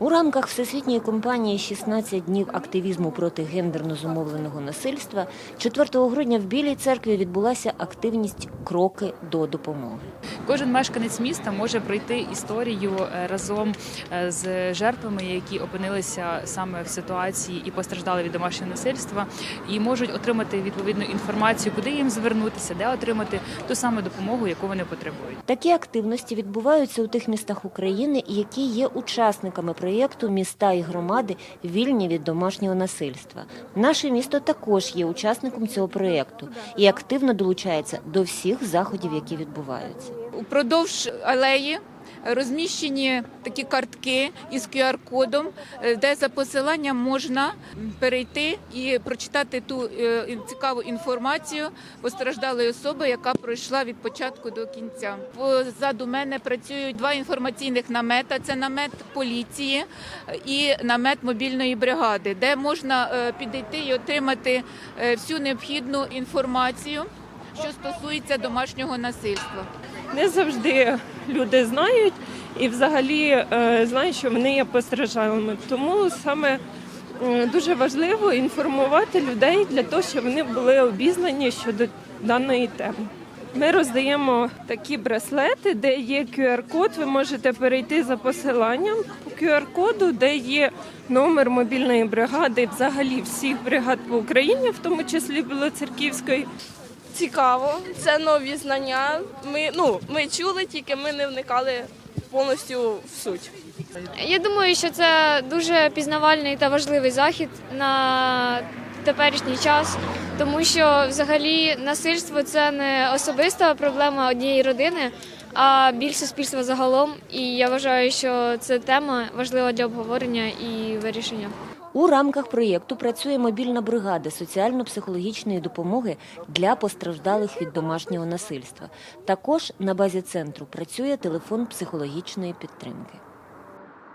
У рамках всесвітньої кампанії «16 днів активізму проти гендерно зумовленого насильства 4 грудня в Білій церкві відбулася активність Кроки до допомоги. Кожен мешканець міста може пройти історію е, разом е, з жертвами, які опинилися саме в ситуації і постраждали від домашнього насильства, і можуть отримати відповідну інформацію, куди їм звернутися, де отримати ту саму допомогу, яку вони потребують. Такі активності відбуваються у тих містах України, які є учасниками проєкту Міста і громади вільні від домашнього насильства. Наше місто також є учасником цього проєкту і активно долучається до всіх заходів, які відбуваються. Упродовж алеї розміщені такі картки із QR-кодом, е, де за посиланням можна перейти і прочитати ту е, цікаву інформацію постраждалої особи, яка пройшла від початку до кінця. Позаду мене працюють два інформаційних намета: це намет поліції і намет мобільної бригади, де можна е, підійти і отримати е, всю необхідну інформацію, що стосується домашнього насильства. Не завжди люди знають і взагалі е, знають, що вони є постраждалими. Тому саме е, дуже важливо інформувати людей для того, щоб вони були обізнані щодо даної теми. Ми роздаємо такі браслети, де є QR-код. Ви можете перейти за посиланням по QR-коду, де є номер мобільної бригади, взагалі всіх бригад по Україні, в тому числі Білоцерківської. Цікаво, це нові знання. Ми ну ми чули, тільки ми не вникали повністю в суть. Я думаю, що це дуже пізнавальний та важливий захід на теперішній час, тому що взагалі насильство це не особиста проблема однієї родини, а більш суспільства загалом. І я вважаю, що це тема важлива для обговорення і вирішення. У рамках проєкту працює мобільна бригада соціально-психологічної допомоги для постраждалих від домашнього насильства. Також на базі центру працює телефон психологічної підтримки.